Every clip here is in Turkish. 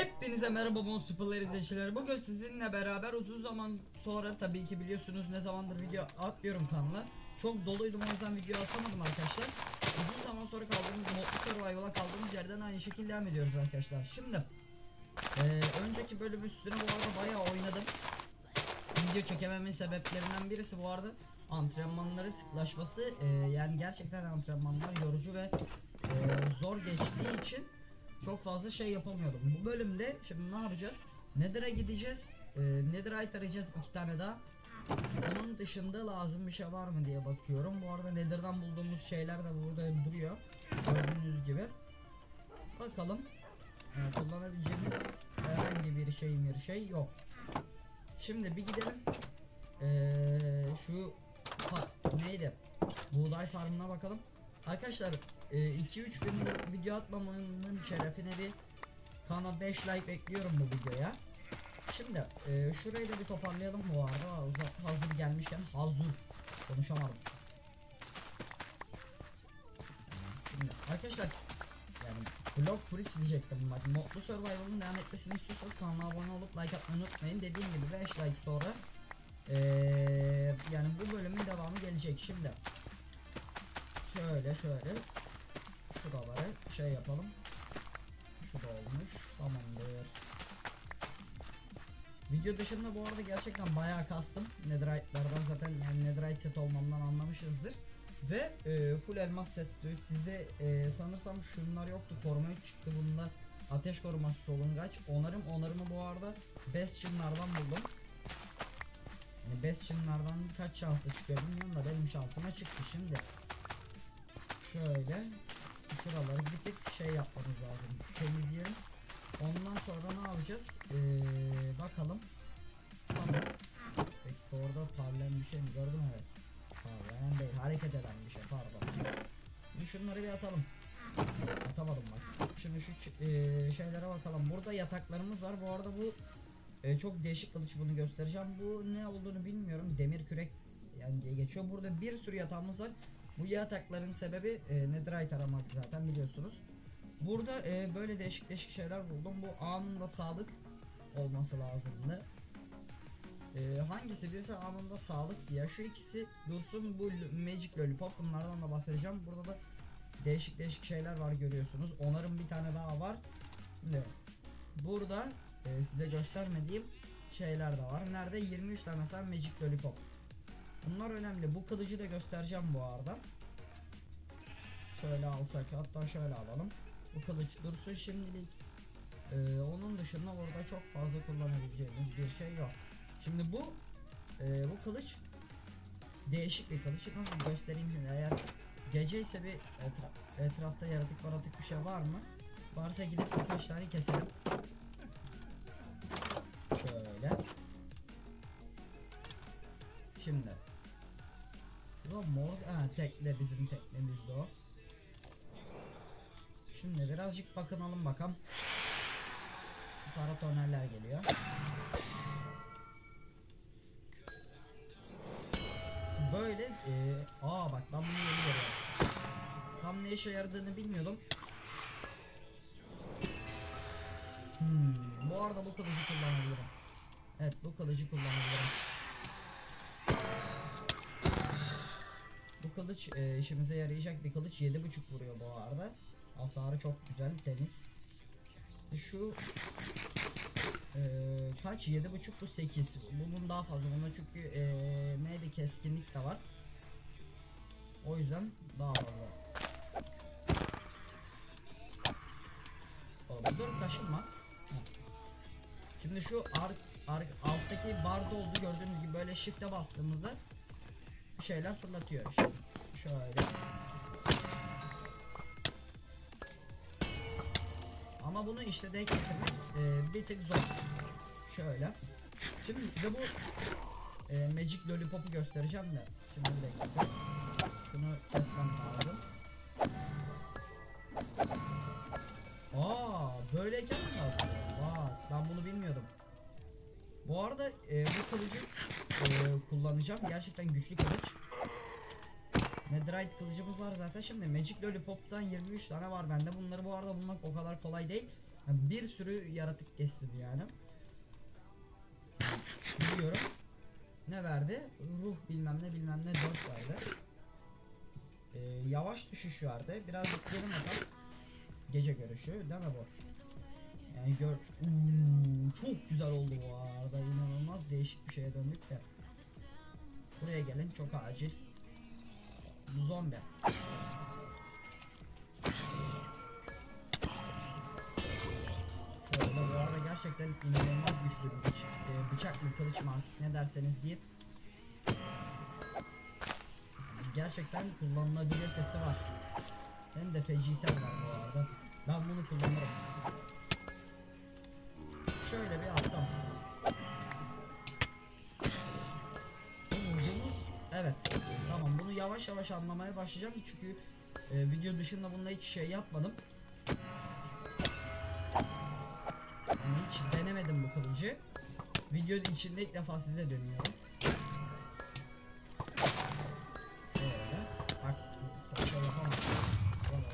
Hepinize merhaba Monster Player izleyicileri. Bugün sizinle beraber uzun zaman sonra tabii ki biliyorsunuz ne zamandır video atmıyorum kanala. Çok doluydum o yüzden video atamadım arkadaşlar. Uzun zaman sonra kaldığımız Modlu Survival'a kaldığımız yerden aynı şekilde devam ediyoruz arkadaşlar. Şimdi eee, önceki bölüm üstüne bu arada bayağı oynadım. Video çekememin sebeplerinden birisi bu arada antrenmanların sıklaşması. Eee, yani gerçekten antrenmanlar yorucu ve eee, zor geçtiği için çok fazla şey yapamıyordum. Bu bölümde şimdi ne yapacağız? Nether'a gideceğiz. Ee, Netherite arayacağız iki tane daha. Onun dışında lazım bir şey var mı diye bakıyorum. Bu arada Nether'dan bulduğumuz şeyler de burada duruyor. Gördüğünüz gibi. Bakalım. Ee, kullanabileceğimiz herhangi bir şey bir şey yok. Şimdi bir gidelim. Ee, şu ha, neydi? Buğday farmına bakalım. Arkadaşlar 2-3 gündür video atmamamın şerefine bir kana 5 like bekliyorum bu videoya. Şimdi e, şurayı da bir toparlayalım. Bu arada Uza- hazır gelmişken hazır. Konuşamadım. Şimdi arkadaşlar yani Block Freeze diyecektim. Bak Modlu Survival'ın devam etmesini istiyorsanız kanala abone olup like atmayı unutmayın. Dediğim gibi 5 like sonra eee, yani bu bölümün devamı gelecek. Şimdi şöyle şöyle şuraları şey yapalım. Şu da olmuş. Tamamdır. Video dışında bu arada gerçekten bayağı kastım. Netherite'lardan zaten yani netherite set olmamdan anlamışızdır ve e, full elmas set sizde e, sanırsam şunlar yoktu. Koruma 3 çıktı bunda. Ateş koruması solungaç. Onarım onarımı bu arada bastionlardan buldum. Yani bastionlardan kaç şanslı çıkıyor bilmiyorum da benim şansıma çıktı şimdi. Şöyle şuraları bir tık şey yapmamız lazım temizleyelim. Ondan sonra ne yapacağız? Ee, bakalım. Tamam. Peki orada parlayan bir şey mi? Gördüm evet. Parlayan değil hareket eden bir şey pardon. Şimdi şunları bir atalım. Atamadım bak. Şimdi şu ee, şeylere bakalım. Burada yataklarımız var. Bu arada bu ee, çok değişik kılıç bunu göstereceğim. Bu ne olduğunu bilmiyorum. Demir kürek yani diye geçiyor. Burada bir sürü yatağımız var bu yatakların sebebi e, netherite aramak zaten biliyorsunuz. Burada e, böyle değişik değişik şeyler buldum. Bu anında sağlık olması lazımdı. E, hangisi birisi anında sağlık diye. Şu ikisi dursun bu Magic Lollipop bunlardan da bahsedeceğim. Burada da değişik değişik şeyler var görüyorsunuz. Onların bir tane daha var. Şimdi burada e, size göstermediğim şeyler de var. Nerede? 23 tane mesela Magic Lollipop. Bunlar önemli. Bu kılıcı da göstereceğim bu arada. Şöyle alsak hatta şöyle alalım. Bu kılıç dursun şimdilik. Ee, onun dışında orada çok fazla kullanabileceğimiz bir şey yok. Şimdi bu e, bu kılıç değişik bir kılıç. Nasıl göstereyim şimdi eğer gece ise bir etra- etrafta yaratık maratık bir şey var mı? Varsa gidip birkaç tane keselim. Şöyle. Şimdi. Şurada mor, ha tekne bizim teknemizde o. Şimdi birazcık bakınalım bakalım. Paratonerler geliyor. Böyle e, aa bak ben bunu yeni görüyorum. Tam ne işe yaradığını bilmiyordum. Hmm, bu arada bu kılıcı kullanabilirim. Evet bu kılıcı kullanabilirim. Kılıç e, işimize yarayacak bir kılıç 7.5 vuruyor bu arada. Hasarı çok güzel temiz. Şu e, kaç 7.5 bu 8. Bunun daha fazla. Bunda çünkü e, neydi keskinlik de var. O yüzden daha fazla. Oğlum dur kaşınma. Şimdi şu ar, ar, alttaki barda oldu gördüğünüz gibi böyle shift'e bastığımızda şeyler fırlatıyor. Şimdi şöyle. Ama bunu işte denk getirmek e, bir tık zor. Şöyle. Şimdi size bu e, Magic Lollipop'u göstereceğim de. Şimdi bir dakika. Şunu kesmem lazım. Aa, böyleyken mi atıyor? Vay, ben bunu bilmiyordum. Bu arada e, bu kılıcı e, kullanacağım. Gerçekten güçlü kılıç. Netherite kılıcımız var zaten. Şimdi Magic Lollipop'tan 23 tane var bende. Bunları bu arada bulmak o kadar kolay değil. Yani bir sürü yaratık kestim yani. Biliyorum. Ne verdi? Ruh bilmem ne bilmem ne 4 verdi. Ee, yavaş düşüş verdi. Birazcık yarım atak. Gece görüşü değil mi bu? Yani gör... Uuu, çok güzel oldu bu arada. İnanılmaz değişik bir şeye döndük de. Buraya gelin çok acil. Zombi. Şöyle bu arada gerçekten inanılmaz güçlü bir bıçak, e, bıçak mı kılıç mı artık ne derseniz deyin. Gerçekten kullanılabilitesi var. Hem de fecisel var bu arada. Ben bunu kullanırım. Şöyle bir yavaş yavaş anlamaya başlayacağım çünkü e, video dışında bununla hiç şey yapmadım. Yani hiç denemedim bu kılıcı. Video içinde ilk defa size dönüyorum. Şöyle.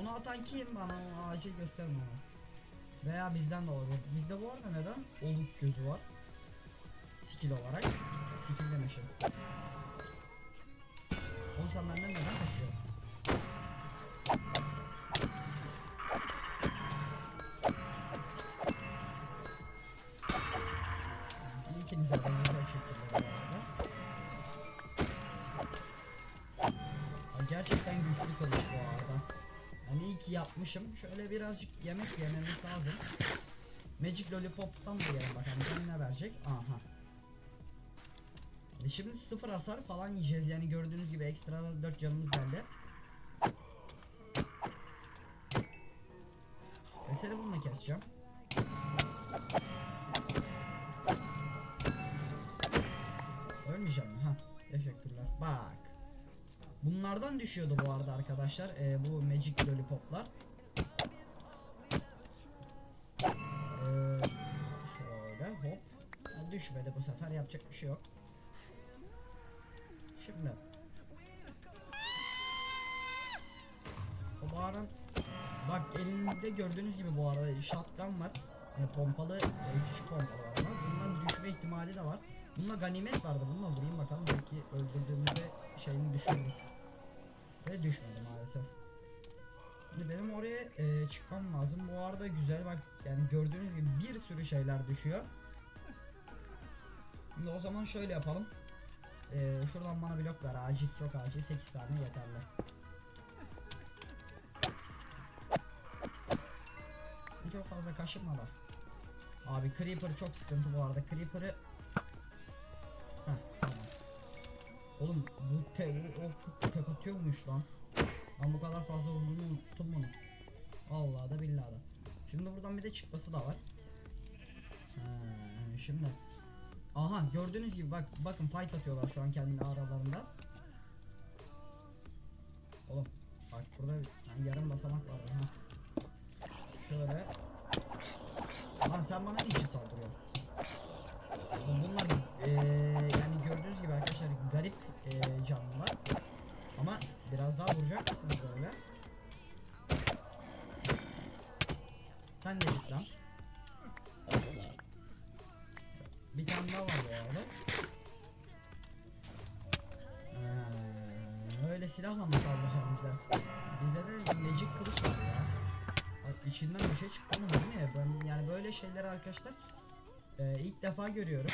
Onu atan kim bana acil gösterme onu. Veya bizden de olabilir. Bizde bu arada neden? Oluk gözü var. Skill olarak. Skill demişim. Oğlum sen benden neden kaçıyorsun? İkinize de güzel şekilde Gerçekten güçlü kılıç bu arada. Yani iyi ki yapmışım. Şöyle birazcık yemek yememiz lazım. Magic Lollipop'tan da yiyelim bakalım bize ne verecek. Aha. Şimdi sıfır hasar falan yiyeceğiz yani gördüğünüz gibi ekstra 4 canımız geldi. Mesela bununla keseceğim. Ölmeyeceğim mi? Ha. Teşekkürler. Bak. Bunlardan düşüyordu bu arada arkadaşlar. Ee, bu Magic Lollipop'lar. Ee, şöyle hop. Ha, düşmedi bu sefer yapacak bir şey yok. Şimdi. Bağıran Bak elimde gördüğünüz gibi bu arada shotgun var. Yani pompalı, e, küçük pompalı var ama bundan düşme ihtimali de var. Bununla ganimet vardı. Bununla vurayım bakalım belki öldürdüğümüzde şeyini düşürürüz. Ve düşmedi maalesef. Şimdi benim oraya e, çıkmam lazım. Bu arada güzel bak yani gördüğünüz gibi bir sürü şeyler düşüyor. Şimdi o zaman şöyle yapalım. E, şuradan bana blok ver acil çok acil 8 tane yeterli. Çok fazla kaşınma da. Abi Creeper çok sıkıntı bu arada. Creeper'ı Heh, tamam. Oğlum bu te o tek atıyormuş lan. Ben bu kadar fazla vurduğunu unuttum bunu. Allah da billahi da. Şimdi buradan bir de çıkması da var. Ha, şimdi. Aha gördüğünüz gibi bak bakın fight atıyorlar şu an kendi aralarında. Oğlum bak burada bir- yarım basamak var. Ha. Şöyle. Lan sen bana niçin saldırıyorsun? Oğlum Bunlar eee, yani gördüğünüz gibi arkadaşlar garip eee, canlılar. Ama biraz daha vuracak mısınız böyle? Sen de git lan. Tane daha var bu arada. Ha, öyle silahla mı saldıracaksın bize? Bizde de magic kılıç var ya. Bak içinden bir şey çıktı mı değil mi? Ben yani böyle şeyleri arkadaşlar e, ilk defa görüyorum.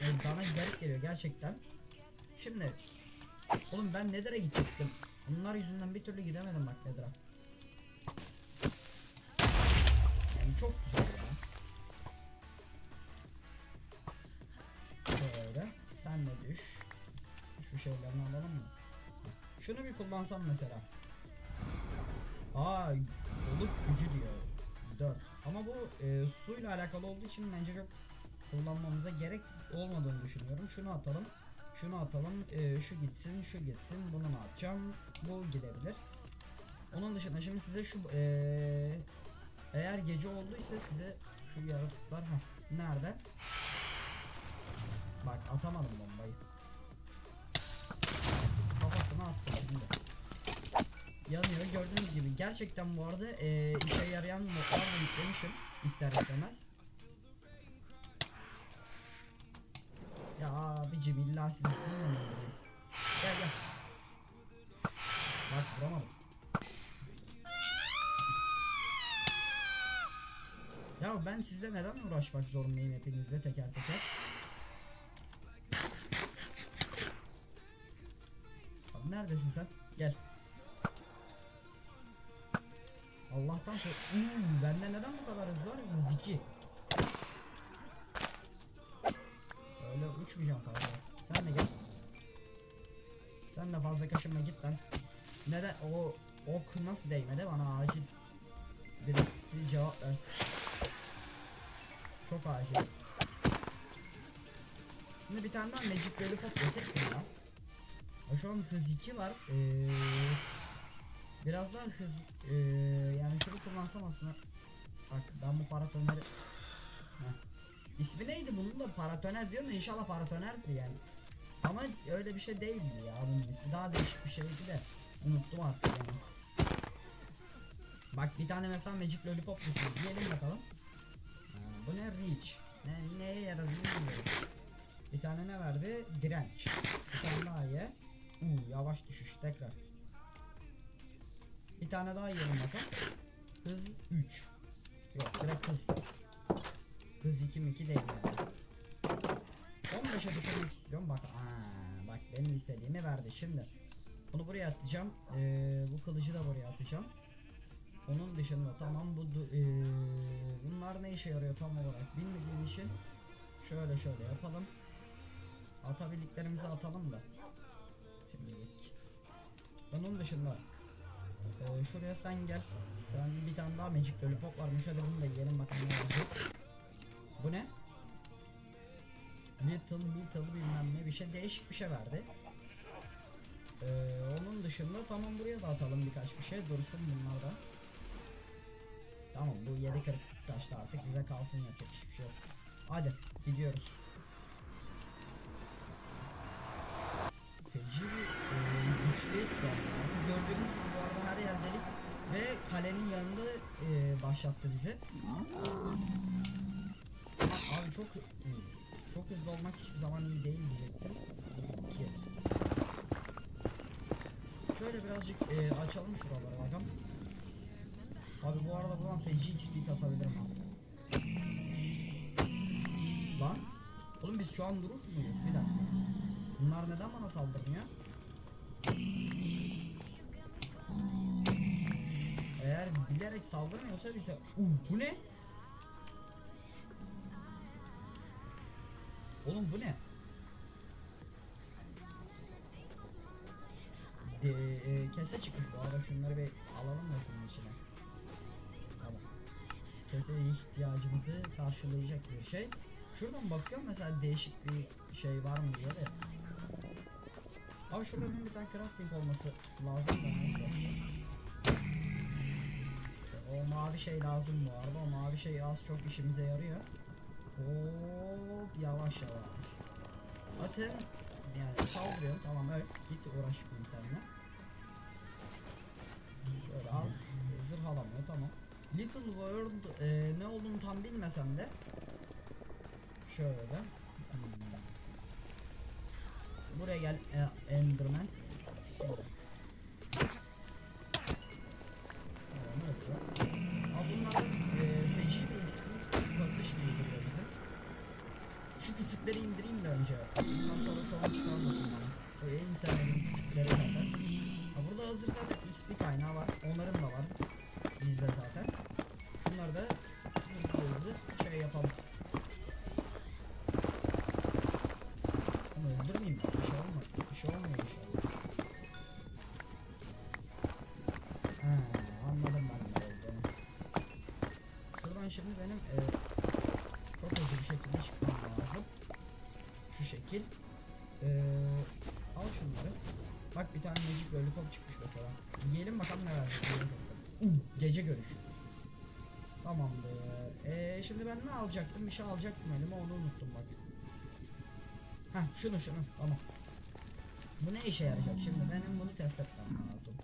E, bana garip geliyor gerçekten. Şimdi oğlum ben Nether'a gidecektim. Bunlar yüzünden bir türlü gidemedim bak Nether'a. Yani çok güzel Şu şeylerini alalım mı? Şunu bir kullansam mesela. Aa, oluk gücü diyor. 4. Ama bu e, suyla alakalı olduğu için bence çok kullanmamıza gerek olmadığını düşünüyorum. Şunu atalım. Şunu atalım. e, şu gitsin, şu gitsin. Bunu ne yapacağım? Bu gidebilir. Onun dışında şimdi size şu e, eğer gece olduysa size şu yaratıklar ha nerede? Bak atamadım bombayı. Yanıyor. Gördüğünüz gibi gerçekten bu arada e, işe yarayan modlar da yüklemişim ister istemez. Ya abicim illa sizi öldüreyim? Gel gel. Bak vuramadım. Ya ben sizle neden uğraşmak zorundayım hepinizle teker teker? Abi neredesin sen? Gel. Allah'tan sonra Uuu, bende neden bu kadar hız var? Hız 2. Öyle uçmayacağım fazla. Sen de gel. Sen de fazla kaşınma git lan. Neden o ok nasıl değmedi bana acil birisi cevap versin. Çok acil. Şimdi bir tane daha Magic Lollipop desek mi? Ya Şu an hız 2 var. Ee, biraz daha hız ee, yani şunu kullansam aslında. Bak ben bu paratoneri Heh. İsmi neydi bunun da paratoner diyorum da inşallah paratonerdi yani. Ama öyle bir şey değildi ya bunun ismi. Daha değişik bir şeydi de unuttum artık yani. Bak bir tane mesela Magic Lollipop düşün. Diyelim bakalım. Ha, bu ne Reach? Ne, neye yaradı bilmiyorum. Bir tane ne verdi? Direnç. Bir tane daha ye. Uu, yavaş düşüş tekrar. Bir tane daha yiyelim bakalım. Hız 3. Yok direkt hız. Hız 2 mi 2 değil yani. 15'e düşürmek istiyorum bak. Aa, bak benim istediğimi verdi şimdi. Bunu buraya atacağım. Ee, bu kılıcı da buraya atacağım. Onun dışında tamam bu ee, bunlar ne işe yarıyor tam olarak bilmediğim için şöyle şöyle yapalım. Atabildiklerimizi atalım da. Şimdilik. Onun dışında ee, şuraya sen gel. Sen bir tane daha Magic Lollipop varmış. Hadi bunu da yiyelim bakalım ne olacak. Bu ne? Little little bilmem ne bir şey değişik bir şey verdi. Ee, onun dışında tamam buraya da atalım birkaç bir şey dursun bunlar da. Tamam bu 7 kırık taşta artık bize kalsın yapacak hiçbir şey yok. Hadi gidiyoruz. Feci bir e, güçteyiz şu an. Gördüğünüz yer delik ve kalenin yanında e, başlattı bizi. Abi çok iyi. Çok hızlı olmak hiçbir zaman iyi değil diyecektim. İki. Şöyle birazcık e, açalım şuraları bakalım. Abi bu arada buradan feci XP kasabilirim abi. Lan. Oğlum biz şu an durur muyuz? Bir dakika. Bunlar neden bana saldırmıyor? Bilerek saldırmıyorsa bize... Uh, bu ne? Oğlum bu ne? De, e, kese çıkmış bu arada şunları bir alalım da şunun içine. Tamam. Kese ihtiyacımızı karşılayacak bir şey. Şuradan bakıyorum mesela değişik bir şey var mı diye de. Abi şurada bir tane crafting olması lazım da neyse. Mavi şey lazım bu arada. O mavi şey az çok işimize yarıyor. Hop yavaş yavaş. Ha sen yani saldırıyor tamam öyle git uğraşmayayım seninle. Böyle al zırh alamıyor tamam. Little World e, ne olduğunu tam bilmesem de şöyle hmm. buraya gel e, Enderman. Şimdi. Küçükleri indireyim de önce. Bundan sonra sorun çıkarmasın bana. En sevmediğim küçükleri zaten. Ha, burada hazır zaten XP kaynağı var. Onların da var. Bizde zaten. Şunları da hızlı hızlı şey yapalım. Gece görüşü. Tamamdır. Ee, şimdi ben ne alacaktım? Bir şey alacaktım elime onu unuttum bak. Heh şunu şunu tamam. Bu ne işe yarayacak şimdi? Benim bunu test etmem lazım.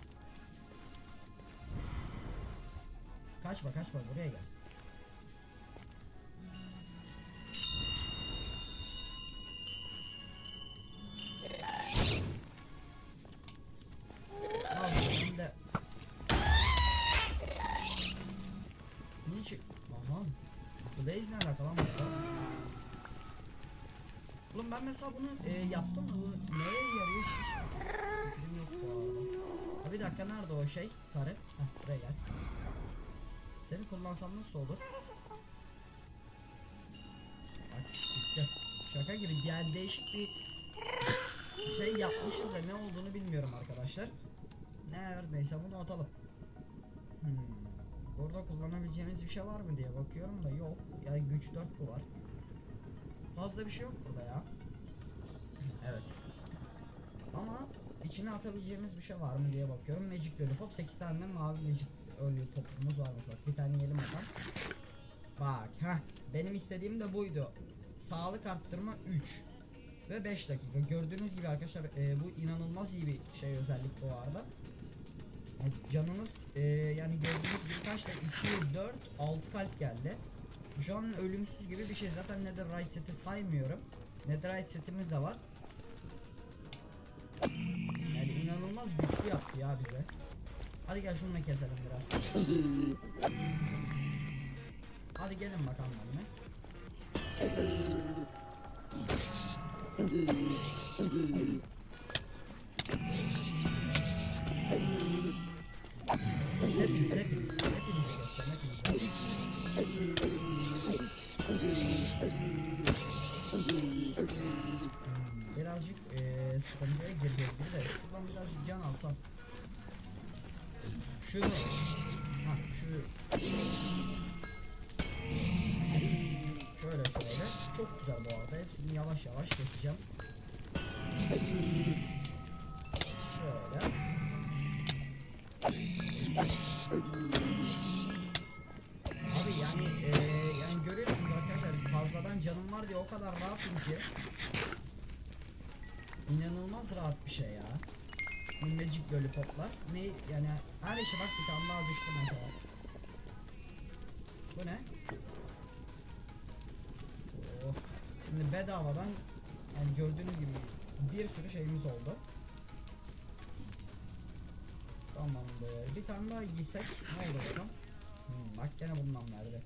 Kaçma kaçma buraya gel. Ben mesela bunu e, yaptım bu neye yarıyor hiç fikrim yok bu bir dakika nerede o şey? Kare. Heh buraya gel. Seni kullansam nasıl olur? Bak gitti. Şaka gibi yani değişik bir şey yapmışız da ne olduğunu bilmiyorum arkadaşlar. Neredeyse bunu atalım. Hmm. Burada kullanabileceğimiz bir şey var mı diye bakıyorum da yok. Yani güç 4 bu var. Fazla bir şey yok burada ya. Evet. Ama içine atabileceğimiz bir şey var mı diye bakıyorum. Magic Lollipop 8 tane mavi Magic Lollipop'umuz varmış bak. Bir tane yiyelim bakalım. Bak ha benim istediğim de buydu. Sağlık arttırma 3 ve 5 dakika. Gördüğünüz gibi arkadaşlar e, bu inanılmaz iyi bir şey özellik bu arada. Yani canınız e, yani gördüğünüz gibi kaçta 2, 4, 6 kalp geldi. Şu an ölümsüz gibi bir şey. Zaten Netherite seti saymıyorum. Netherite setimiz de var. Güçlü yaptı ya bize. Hadi gel şununla keselim biraz. Hadi gelin bakalım benimle. Ki. İnanılmaz rahat bir şey ya. Bu Magic Lollipop'lar. Ne yani her işe bak bir tane daha düştü mesela. Bu ne? Oh. Şimdi bedavadan yani gördüğünüz gibi bir sürü şeyimiz oldu. Tamamdır. Bir tane daha giysek ne olur bakalım. Hmm, bak gene bundan verdi.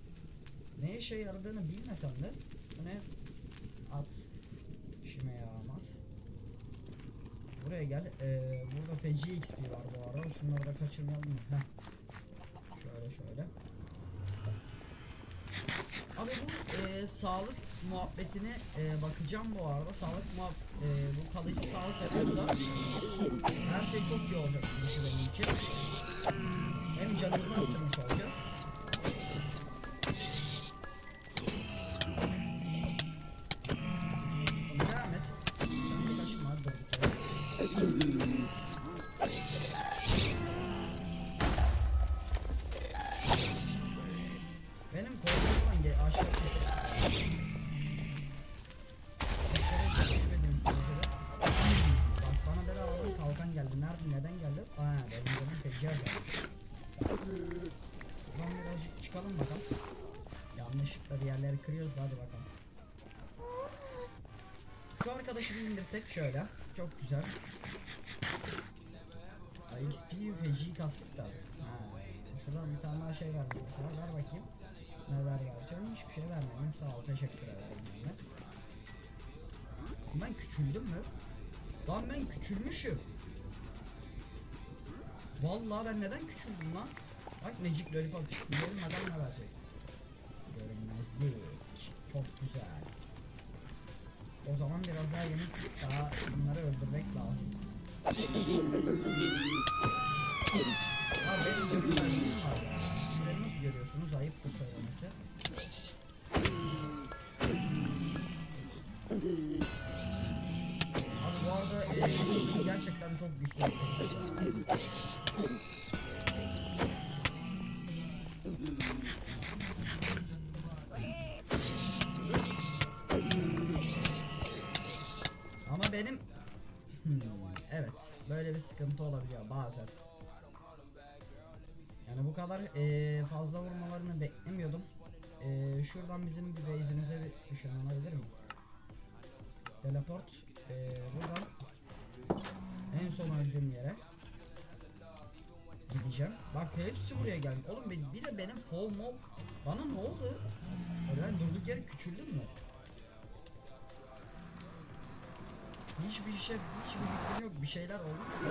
Ne işe yaradığını bilmesem de bu ne? At. İşime yaramaz. Buraya gel. Ee, burada feci XP var bu arada. Şunları da kaçırmayalım mı? Heh. Şöyle şöyle. Abi bu e, sağlık muhabbetine e, bakacağım bu arada. Sağlık muhab e, bu kalıcı sağlık yapıyorsa her şey çok iyi olacak benim için. Hem canımızı arttırmış olacağız. Arkadaşı bir indirsek şöyle. Çok güzel. XP feci kastık da. Ha, bir tane daha şey vermiş mesela. Ver bakayım. Neler vereceğim? Hiçbir şey vermedin. Sağ ol. Teşekkür ederim. Yani. Ben küçüldüm mü? Lan ben küçülmüşüm. Vallahi ben neden küçüldüm lan? Bak Magic Lollipop çıktı. Görünmeden ne verecek? Görünmezlik. Çok güzel. O zaman biraz daha yemek daha bunları öldürmek lazım. Ha benim görünmezliğim var ya. Sizleri nasıl görüyorsunuz? Ayıptır söylemesi. Abi bu arada e, gerçekten çok güçlü sıkıntı olabiliyor bazen. Yani bu kadar eee, fazla vurmalarını beklemiyordum. Eee, şuradan bizim bir base'imize bir ışınlanabilir mi? Teleport. Eee, buradan en son öldüğüm yere gideceğim. Bak hepsi buraya geldi. Oğlum bir, de benim foul mob bana ne oldu? Ben durduk yere küçüldüm mü? Hiçbir şey, hiçbir fikrim yok. Bir şeyler olmuş. mu?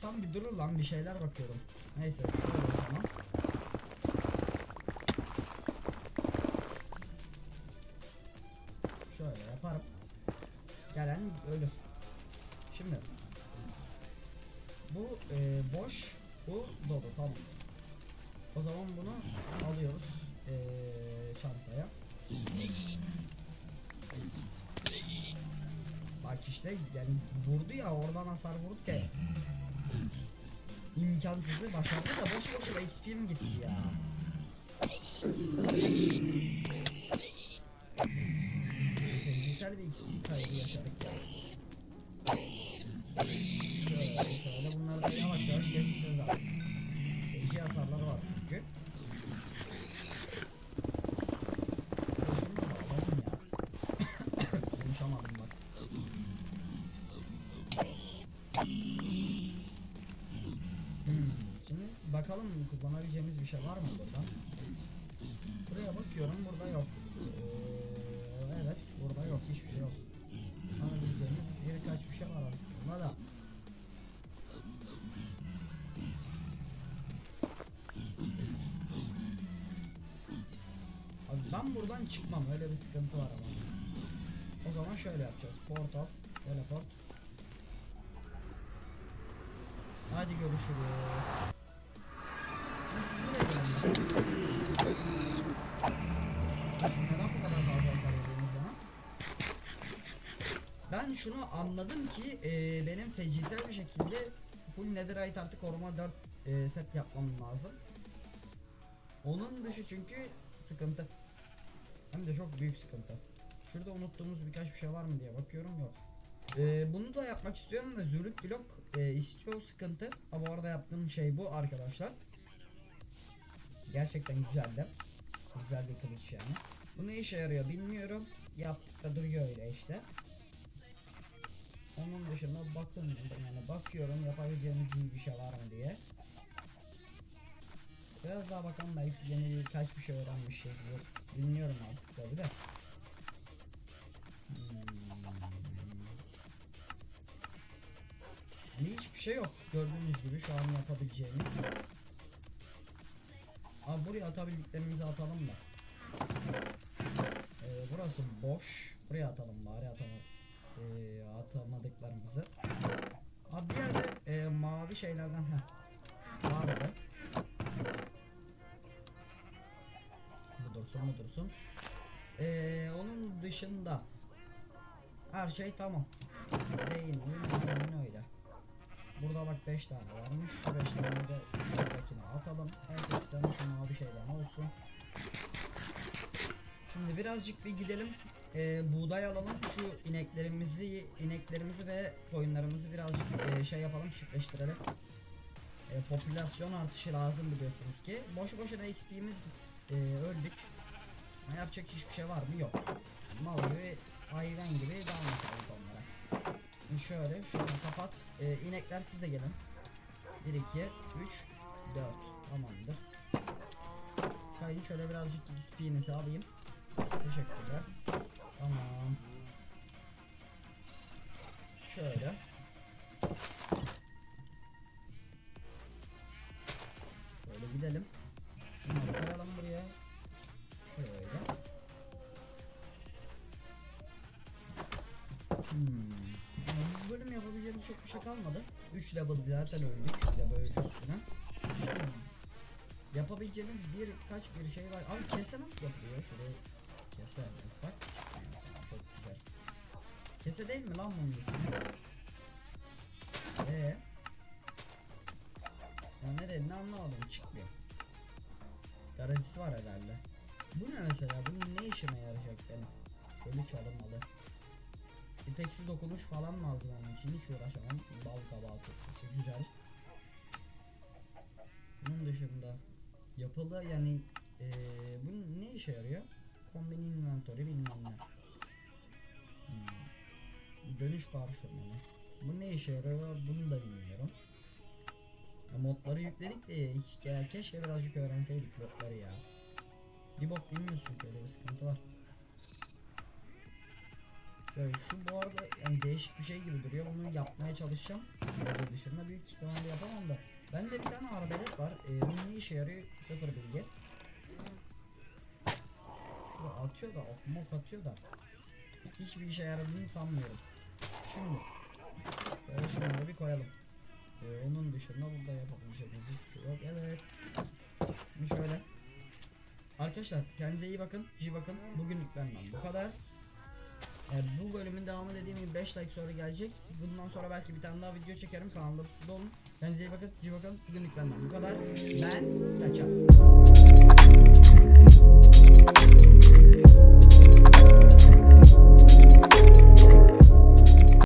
İnsan bir durur lan bir şeyler bakıyorum. Neyse zaman. Şöyle yaparım. Gelen ölür. Şimdi bu e, boş, bu dolu tamam. O zaman bunu alıyoruz e, çantaya. Bak işte yani vurdu ya oradan hasar vurdu ya. İmkansızı başardı da boş boşuna XP'm gitti ya. Kullanabileceğimiz bir şey var mı burada? Buraya bakıyorum burada yok. Ee, evet burada yok hiçbir şey yok. Kullanabileceğimiz birkaç bir şey var aslında da. Abi ben buradan çıkmam öyle bir sıkıntı var ama. O zaman şöyle yapacağız. Portal, teleport. Hadi görüşürüz. Ben şunu anladım ki e, benim fecisel bir şekilde full netherite artı koruma 4 e, set yapmam lazım. Onun dışı çünkü sıkıntı. Hem de çok büyük sıkıntı. Şurada unuttuğumuz birkaç bir şey var mı diye bakıyorum yok. Ee, bunu da yapmak istiyorum da zürük blok e, istiyor sıkıntı. Ama orada yaptığım şey bu arkadaşlar. Gerçekten güzeldi. Güzel bir kılıç yani. Bu ne işe yarıyor bilmiyorum. Yaptık da duruyor öyle işte. Onun dışında bakın yani bakıyorum yapabileceğimiz iyi bir şey var mı diye. Biraz daha bakalım belki yeni birkaç bir şey öğrenmişizdir. Bilmiyorum artık tabi de. Yani hiçbir şey yok. Gördüğünüz gibi şu an yapabileceğimiz. Buraya atabildiklerimizi atalım da. Ee, burası boş. Buraya atalım bari atama, ee, atamadıklarımızı. Abi bir yerde ee, mavi şeylerden heh, vardı. Bu dursun bu dursun. Ee, onun dışında her şey tamam. Değil öyle. Burada bak 5 tane varmış. Şu 5 tane de şuradakine atalım. En 8 tane şu mavi şeyden olsun. Şimdi birazcık bir gidelim. Ee, buğday alalım. Şu ineklerimizi, ineklerimizi ve koyunlarımızı birazcık ee, şey yapalım, çiftleştirelim. Ee, popülasyon artışı lazım biliyorsunuz ki. Boşu boşuna XP'miz gitti. Ee, öldük. Yapacak hiçbir şey var mı? Yok. Mal gibi, hayvan gibi dalmışlar onlara. Şöyle, şunu kapat. Ee, inekler siz de gelin. 1, 2, 3, 4. Tamamdır. Kayın şöyle birazcık XP'nizi alayım. Teşekkürler. Tamam. Şöyle. Böyle gidelim. Bunları yapabileceğimiz çok bir şey kalmadı. 3 level zaten öldük. Bir de böyle üstüne. Şimdi yapabileceğimiz birkaç bir şey var. Abi kese nasıl yapılıyor? Şuraya kese. Tamam, Çok güzel. Kese değil mi lan bunun ismi? Eee? Ya nereye ne anlamadım çıkmıyor. Garajisi var herhalde. Bu ne mesela? Bunun ne işime yarayacak benim? Ölü çalınmalı. İpeksi dokunuş falan lazım onun için hiç uğraşamam. Bal kabağı tutması güzel. Bunun dışında yapılı yani eee bu ne işe yarıyor? Kombin inventory bilmem ne. Hmm. Dönüş parşömeni. Bu ne işe yarıyor bunu da bilmiyorum. Modları yükledik de hiç, ya keşke birazcık öğrenseydik modları ya. Bir bok bilmiyoruz çünkü öyle bir sıkıntı Şöyle şu bu arada yani değişik bir şey gibi duruyor. Bunu yapmaya çalışacağım. Video dışında büyük ihtimalle yapamam da. Bende bir tane arbelet var. Ee, bu ne işe yarıyor? Sıfır bilgi. Bu atıyor da, ok mok atıyor da. Hiçbir işe yaradığını sanmıyorum. Şimdi şöyle şunları bir koyalım. Ee, onun dışında burada yapabileceğimiz hiçbir şey yok. Evet. Şimdi şöyle. Arkadaşlar kendinize iyi bakın. İyi bakın. Bugünlük benden bu kadar. E, bu bölümün devamı dediğim gibi 5 like sonra gelecek. Bundan sonra belki bir tane daha video çekerim. Kanalda pusulu olun. Kendinize iyi bakın. İyi bakın. Bugünlük benden bu kadar. Ben kaçar.